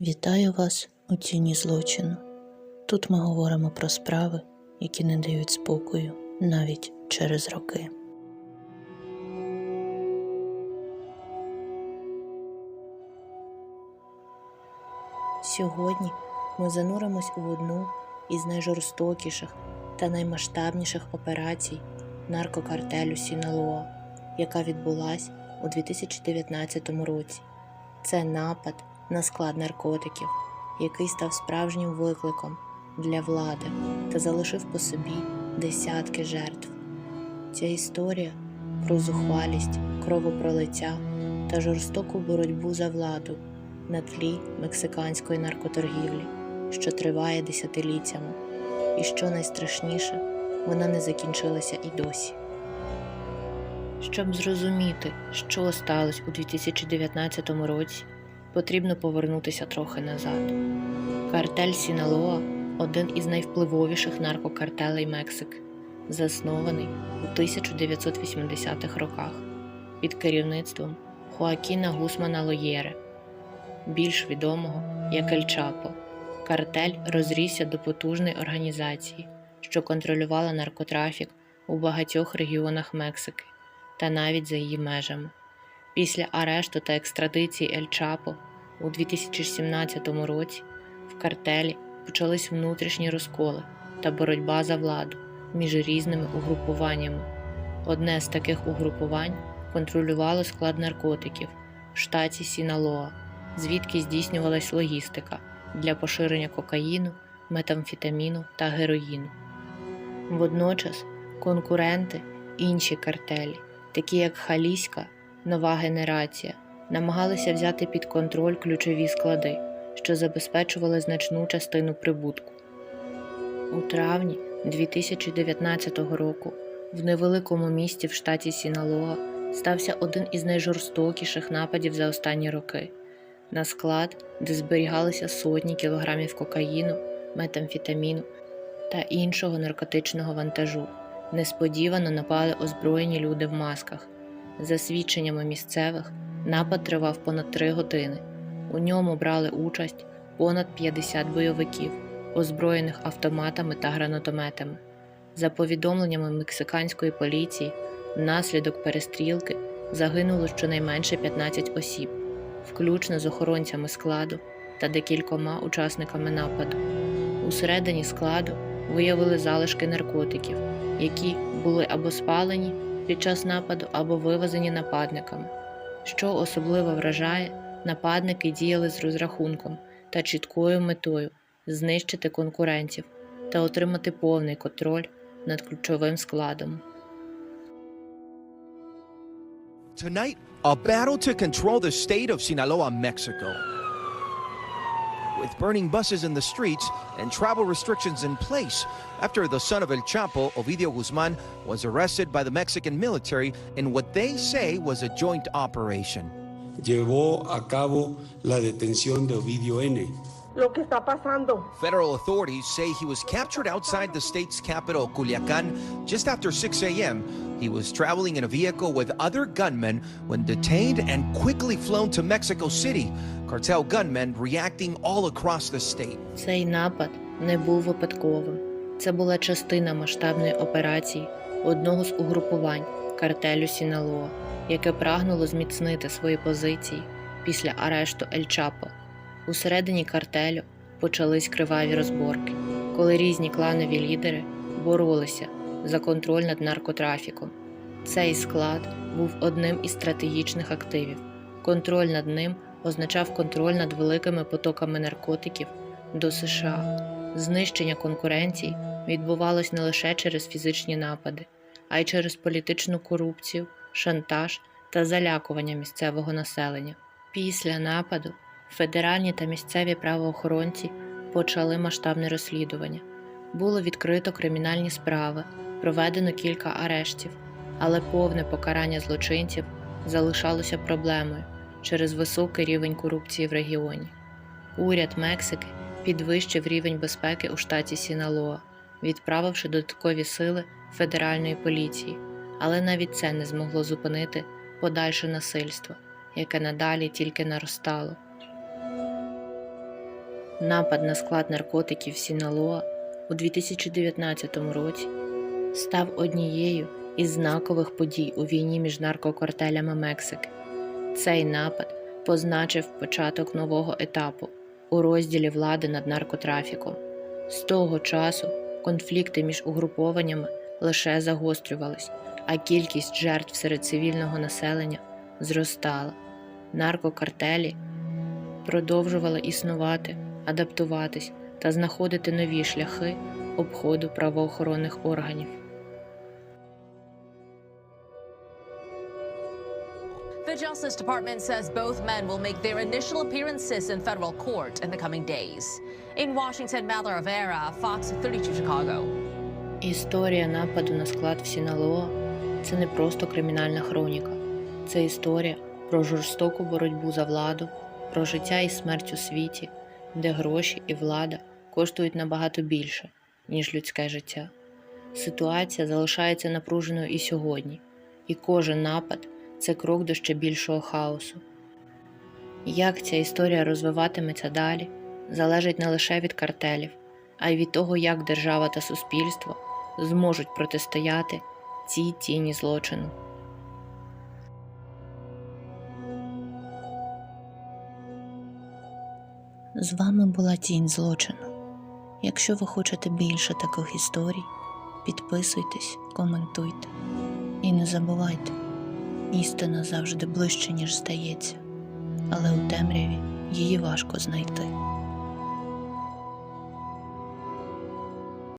Вітаю вас у тіні злочину. Тут ми говоримо про справи, які не дають спокою навіть через роки. Сьогодні ми зануримось у одну із найжорстокіших та наймасштабніших операцій наркокартелю Сіналоа, яка відбулась у 2019 році. Це напад на склад наркотиків, який став справжнім викликом для влади та залишив по собі десятки жертв. Ця історія про зухвалість, кровопролиття та жорстоку боротьбу за владу на тлі мексиканської наркоторгівлі, що триває десятиліттями, і що найстрашніше, вона не закінчилася і досі. Щоб зрозуміти, що сталося у 2019 році, потрібно повернутися трохи назад. Картель Сіналоа один із найвпливовіших наркокартелей Мексики, заснований у 1980-х роках під керівництвом Хоакіна Гусмана Лоєре, більш відомого як Ель Чапо. Картель розрісся до потужної організації, що контролювала наркотрафік у багатьох регіонах Мексики та навіть за її межами. Після арешту та екстрадиції Ель Чапо у 2017 році в картелі почались внутрішні розколи та боротьба за владу між різними угрупуваннями. Одне з таких угрупувань контролювало склад наркотиків в штаті Сіналоа, звідки здійснювалась логістика для поширення кокаїну, метамфетаміну та героїну. Водночас конкуренти, інші картелі, такі як Халіська, нова генерація, намагалися взяти під контроль ключові склади, що забезпечували значну частину прибутку. У травні 2019 року в невеликому місті в штаті Сіналоа стався один із найжорстокіших нападів за останні роки. На склад, де зберігалися сотні кілограмів кокаїну, метамфетаміну та іншого наркотичного вантажу, несподівано напали озброєні люди в масках. За свідченнями місцевих, напад тривав понад три години. У ньому брали участь понад 50 бойовиків, озброєних автоматами та гранатометами. За повідомленнями мексиканської поліції, внаслідок перестрілки загинуло щонайменше 15 осіб, включно з охоронцями складу та декількома учасниками нападу. Усередині складу виявили залишки наркотиків, які були або спалені під час нападу, або вивезені нападниками. Що особливо вражає, нападники діяли з розрахунком та чіткою метою знищити конкурентів та отримати повний контроль над ключовим складом. Tonight, a battle to control the state of Sinaloa, Mexico. With burning buses in the streets and travel restrictions in place after the son of El Chapo, Ovidio Guzman, was arrested by the Mexican military in what they say was a joint operation. llevó a cabo la detención de Ovidio N. lo que está pasando. Federal authorities say he was captured outside the state's capital, Culiacan, just after 6 a.m. He was traveling in a vehicle with other gunmen when detained and quickly flown to Mexico City. Cartel gunmen reacting all across the state. Цей напад не був випадковим. Це була частина масштабної операції одного з угрупувань картелю Сіналоа, яке прагнуло зміцнити свої позиції після арешту Ель Чапо. Усередині картелю почались криваві розборки, коли різні кланові лідери боролися за контроль над наркотрафіком. Цей склад був одним із стратегічних активів. Контроль над ним означав контроль над великими потоками наркотиків до США. Знищення конкуренції відбувалось не лише через фізичні напади, а й через політичну корупцію, шантаж та залякування місцевого населення. Після нападу федеральні та місцеві правоохоронці почали масштабне розслідування. Було відкрито кримінальні справи, проведено кілька арештів, але повне покарання злочинців залишалося проблемою через високий рівень корупції в регіоні. Уряд Мексики підвищив рівень безпеки у штаті Сіналоа, відправивши додаткові сили федеральної поліції, але навіть це не змогло зупинити подальше насильство, яке надалі тільки наростало. напад на склад наркотиків Сіналоа у 2019 році став однією із знакових подій у війні між наркокартелями Мексики. Цей напад позначив початок нового етапу у розділі влади над наркотрафіком. З того часу конфлікти між угрупованнями лише загострювались, а кількість жертв серед цивільного населення зростала. Наркокартелі продовжували існувати, адаптуватись та знаходити нові шляхи обходу правоохоронних органів. Justice Department says both men will make their initial appearances in federal court in the coming days. In Washington, Mallory Rivera, Fox 32 Chicago. Історія нападу на склад в Сіналоа це не просто кримінальна хроніка, це історія про жорстоку боротьбу за владу, про життя і смерть у світі, де гроші і влада коштують набагато більше, ніж людське життя. Ситуація залишається напруженою і сьогодні, і кожен напад це крок до ще більшого хаосу. Як ця історія розвиватиметься далі, залежить не лише від картелів, а й від того, як держава та суспільство зможуть протистояти цій тіні злочину. З вами була тінь злочину. Якщо ви хочете більше таких історій, підписуйтесь, коментуйте і не забувайте, істина завжди ближче, ніж здається, але у темряві її важко знайти.